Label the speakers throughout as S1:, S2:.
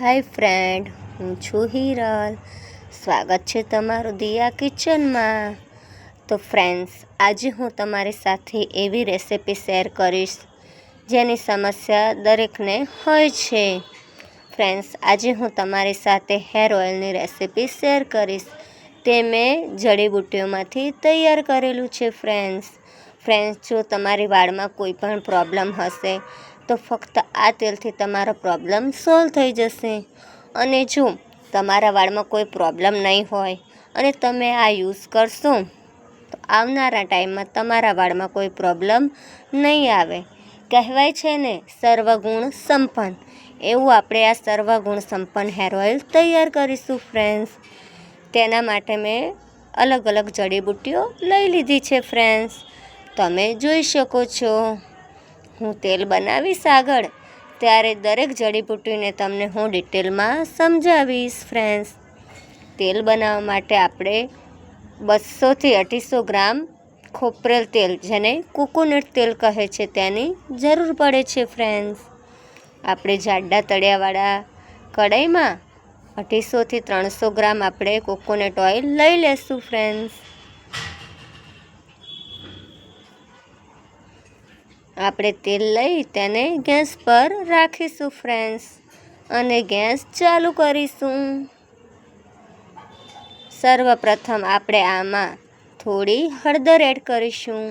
S1: હાય friend, હું છું હિરલ. સ્વાગત છે તમારું દિયા કિચનમાં. તો ફ્રેન્ડ્સ, આજે હું તમારી સાથે એવી રેસિપી શેર કરીશ, જેની સમસ્યા દરેકને હોય છે. ફ્રેન્ડ્સ, આજે હું તમારી સાથે હેર ઓઇલની રેસિપી શેર કરીશ. તે મેં જડીબુટ્ટીઓમાંથી તૈયાર કરેલું છે, ફ્રેન્ડ્સ. ફ્રેન્ડ્સ, જો તમારી વાળમાં કોઈ પણ પ્રોબ્લેમ હશે તો ફક્ત આ તેલથી તમારો પ્રોબ્લેમ સોલ્વ થઈ જશે. અને જો તમારા વાળમાં કોઈ પ્રોબ્લેમ નહીં હોય અને તમે આ યુઝ કરશો, તો આવનારા ટાઈમમાં તમારા વાળમાં કોઈ પ્રોબ્લેમ નહીં આવે. કહેવાય છે ને, સર્વગુણ સંપન્ન. એવું આપણે આ સર્વગુણ સંપન્ન હેર ઓઇલ તૈયાર કરીશું ફ્રેન્ડ્સ તેના માટે મેં અલગ અલગ જડીબુટ્ટીઓ લઈ લીધી છે ફ્રેન્ડ્સ તમે જોઈ શકો છો. હું તેલ બનાવીશ આગળ, ત્યારે દરેક જડીબુટ્ટીને તમને હું ડિટેલમાં સમજાવીશ ફ્રેન્ડ્સ તેલ બનાવવા માટે આપણે બસોથી અઢીસો ગ્રામ ખોપરેલ તેલ, જેને કોકોનટ તેલ કહે છે, તેની જરૂર પડે છે ફ્રેન્ડ્સ આપણે જાડા તળિયાવાળા કડાઈમાં અઢીસોથી ત્રણસો ગ્રામ આપણે કોકોનટ ઓઇલ લઈ લેશું ફ્રેન્ડ્સ આપણે તેલ લઈ તેને ગેસ પર રાખીશું ફ્રેન્ડ્સ અને ગેસ ચાલુ કરીશું. સર્વપ્રથમ આપણે આમાં થોડી હળદર એડ કરીશું.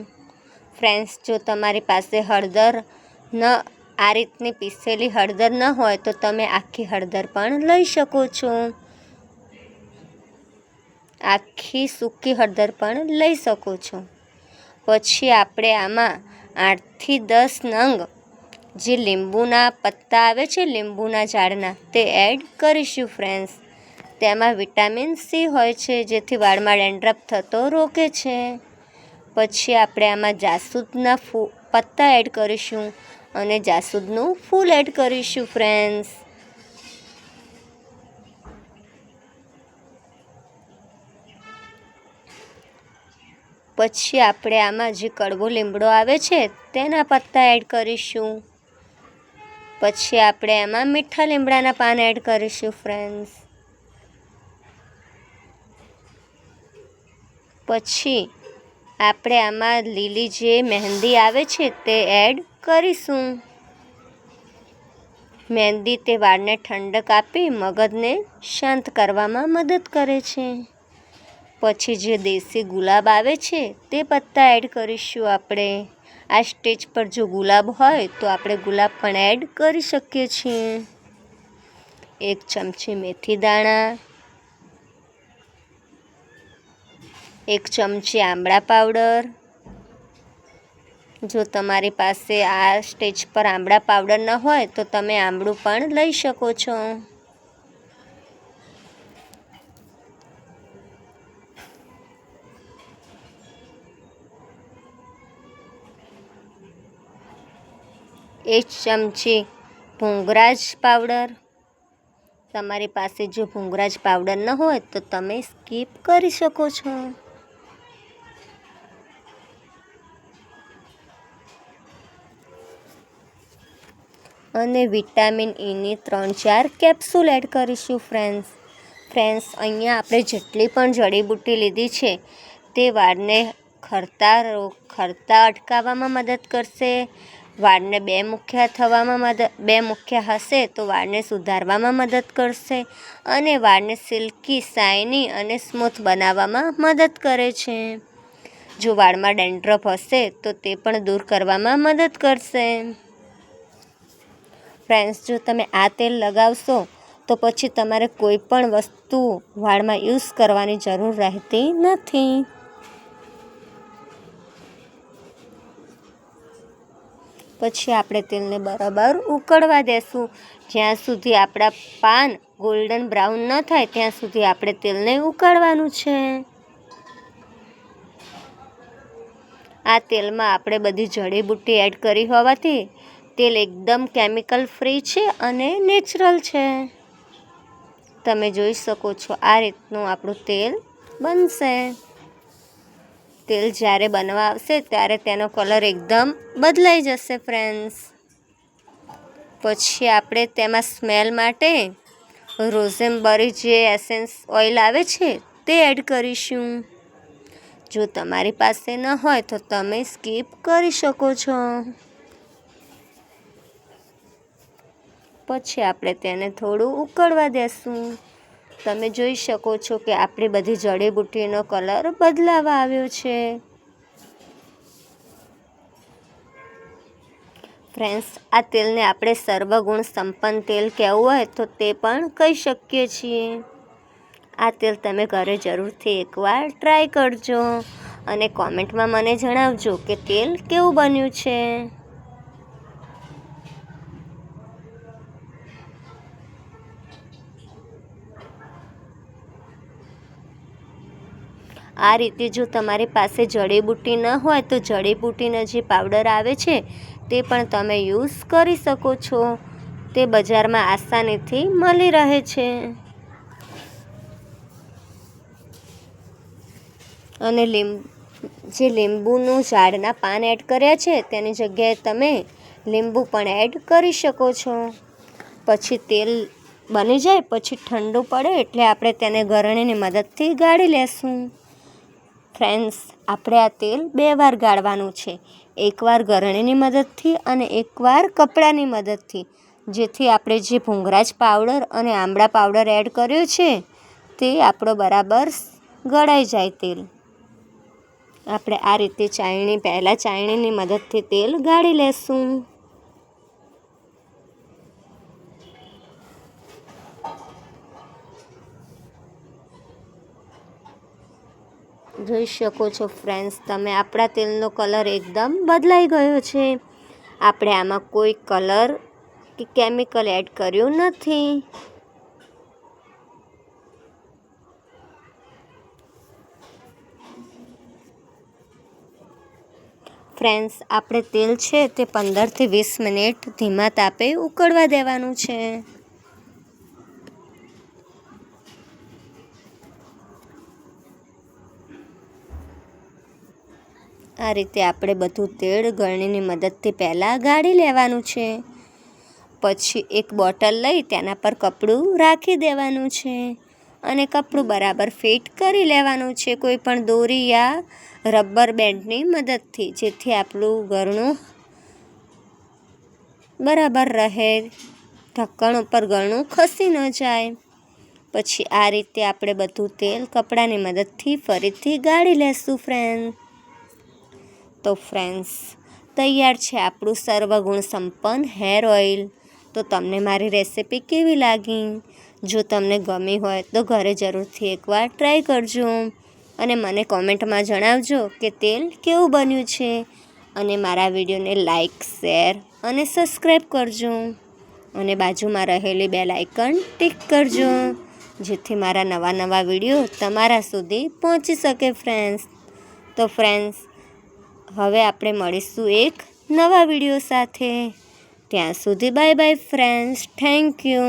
S1: ફ્રેન્ડ્સ જો તમારી પાસે હળદર ન, આ રીતની પીસેલી હળદર ન હોય તો તમે આખી હળદર પણ લઈ શકો છો. આખી સૂકી હળદર પણ લઈ શકો છો. પછી આપણે આમાં આઠથી દસ નંગ. જે લીંબુના પત્તા આવે છે, લીંબુના ઝાડના, તે એડ કરીશું ફ્રેન્ડ્સ તેમાં વિટામિન સી હોય છે, જેથી વાળમાં ડેન્ડ્રફ થતો રોકે છે. પછી આપણે આમાં જાસૂદના ફૂ, પત્તા એડ કરીશું અને જાસૂદનું ફૂલ એડ કરીશું ફ્રેન્ડ્સ પછી આપણે આમાં જે કડવો લીમડો આવે છે, તેના પત્તા એડ કરીશું. પછી આપણે એમાં મીઠા લીમડાના પાન એડ કરીશું ફ્રેન્ડ્સ પછી આપણે આમાં લીલી જે મહેંદી આવે છે, તે એડ કરીશું. મહેંદી તે વાળને ઠંડક આપી મગજને શાંત કરવામાં મદદ કરે છે. પછી જે દેશી ગુલાબ આવે છે, તે પત્તા એડ કરીશું આપણે. આ સ્ટેજ પર જો ગુલાબ હોય, તો આપણે ગુલાબ પણ એડ કરી શકીએ છીએ. એક ચમચી મેથી દાણા. એક ચમચી આંબળા પાવડર. જો તમારી પાસે આ સ્ટેજ પર આંબળા પાવડર ન હોય, તો તમે આંબળું પણ લઈ શકો છો. એક ચમચી ભૂંગરાજ પાવડર. તમારી પાસે જો ભૂંગરાજ પાવડર ન હોય તો તમે સ્કીપ કરી શકો છો. અને વિટામિન ઈની ત્રણ ચાર કેપ્સ્યુલ એડ કરીશું ફ્રેન્ડ્સ. ફ્રેન્ડ્સ, અહીંયા આપણે જેટલી પણ જડીબુટ્ટી લીધી છે તે વાળને ખરતા ખરતા અટકાવવામાં મદદ કરશે. વાળને બે મુખ્ય થવામાં મદદ બે મુખ્ય હશે તો વાળને સુધારવામાં મદદ કરશે અને વાળને સિલ્કી, શાઇની અને સ્મૂથ બનાવવામાં મદદ કરે છે. જો વાળમાં ડેન્ડ્રફ હશે તો તે પણ દૂર કરવામાં મદદ કરશે. ફ્રેન્ડ્સ, જો તમે આ તેલ લગાવશો તો પછી તમારે કોઈ પણ વસ્તુ વાળમાં યુઝ કરવાની જરૂર રહેતી નથી. પછી આપણે તેલને બરાબર ઉકળવા દેશું. જ્યાં સુધી આપણા પાન ગોલ્ડન બ્રાઉન ન થાય, ત્યાં સુધી આપણે તેલને ઉકાળવાનું છે. આ તેલમાં આપણે બધી જડીબુટ્ટી એડ કરી હોવાથી તેલ એકદમ કેમિકલ ફ્રી છે અને નેચરલ છે. તમે જોઈ શકો છો આ રીતનું આપણું તેલ બનશે. તેલ જ્યારે બનવા આવશે ત્યારે તેનો કલર એકદમ બદલાઈ જશે ફ્રેન્ડ્સ પછી આપણે તેમાં સ્મેલ માટે રોઝેમબરી જે એસેન્સ ઓઇલ આવે છે તે એડ કરીશું. જો તમારી પાસે ન હોય તો તમે સ્કીપ કરી શકો છો. પછી આપણે તેને થોડું ઉકળવા દેશું. તમે જોઈ શકો છો કે આપણી બધી જડીબુટ્ટીનો કલર બદલાવા આવ્યો છે. ફ્રેન્ડ્સ, આ તેલને આપણે સર્વગુણ સંપન્ન તેલ કહેવું હોય તો તે પણ કહી શકીએ છીએ. આ તેલ તમે ઘરે જરૂરથી એકવાર ટ્રાય કરજો અને કોમેન્ટમાં મને જણાવજો કે તેલ કેવું બન્યું છે. આ રીતે જો તમારી પાસે જડીબુટ્ટી ન હોય તો જડીબુટ્ટીનો જે પાવડર આવે છે, તે પણ તમે યુઝ કરી શકો છો. તે બજારમાં આસાનીથી મળી રહે છે. અને લીંબુ, જે લીંબુનું ઝાડના પાન એડ કર્યા છે, તેની જગ્યાએ તમે લીંબુ પણ એડ કરી શકો છો. પછી તેલ બની જાય, પછી ઠંડુ પડે એટલે આપણે તેને ગરણીની મદદથી ગાળી લેશું. ફ્રેન્ડ્સ, આપણે આ તેલ બે વાર ગાળવાનું છે. એકવાર ગરણીની મદદથી અને એકવાર કપડાની મદદથી. જેથી આપણે જે ભૂંગરાજ પાવડર અને આંબળા પાવડર એડ કર્યો છે, તે આપણો બરાબર ગળાઈ જાય તેલ. આપણે આ રીતે ચાયણી, પહેલાં ચાયણીની મદદથી તેલ ગાળી લેશું. જોઈ શકો છો ફ્રેન્ડ્સ તમે આપણા તેલનો કલર એકદમ બદલાઈ ગયો છે. આપણે આમાં કોઈ કલર કે કેમિકલ એડ કર્યું નથી. ફ્રેન્ડ્સ આપણે તેલ છે તે પંદરથી વીસ મિનિટ ધીમા તાપે ઉકળવા દેવાનું છે. આ રીતે આપણે બધું તેળ ગળણીની મદદથી પહેલાં ગાળી લેવાનું છે. પછી એક બોટલ લઈ તેના પર કપડું રાખી દેવાનું છે અને કપડું બરાબર ફિટ કરી લેવાનું છે કોઈ પણ દોરી યા રબર બેન્ડની મદદથી, જેથી આપણું ગરણું બરાબર રહે, ઢક્કણ ઉપર ગરણું ખસી ન જાય. પછી આ રીતે આપણે બધું તેલ કપડાની મદદથી ફરીથી ગાળી લેશું ફ્રેન્ડ તો ફ્રેન્ડ્સ તૈયાર છે આપણું સર્વગુણ સંપન્ન હેર ઓઇલ તો તમને મારી રેસિપી કેવી લાગી? જો તમને ગમી હોય તો ઘરે જરૂરથી એકવાર ટ્રાય કરજો. અને મને કોમેન્ટમાં જણાવજો કે તેલ કેવું બન્યું છે. અને મારા વિડીયોને લાઇક શેર અને સબસ્ક્રાઈબ કરજો. અને બાજુમાં રહેલી બે લાઇકન ટિક કરજો, જેથી મારા નવા નવા વીડિયો તમારા સુધી પહોંચી શકે ફ્રેન્ડ્સ તો ફ્રેન્ડ્સ હવે આપણે મળીશું એક નવા વીડિયો સાથે. ત્યાં સુધી bye bye friends thank you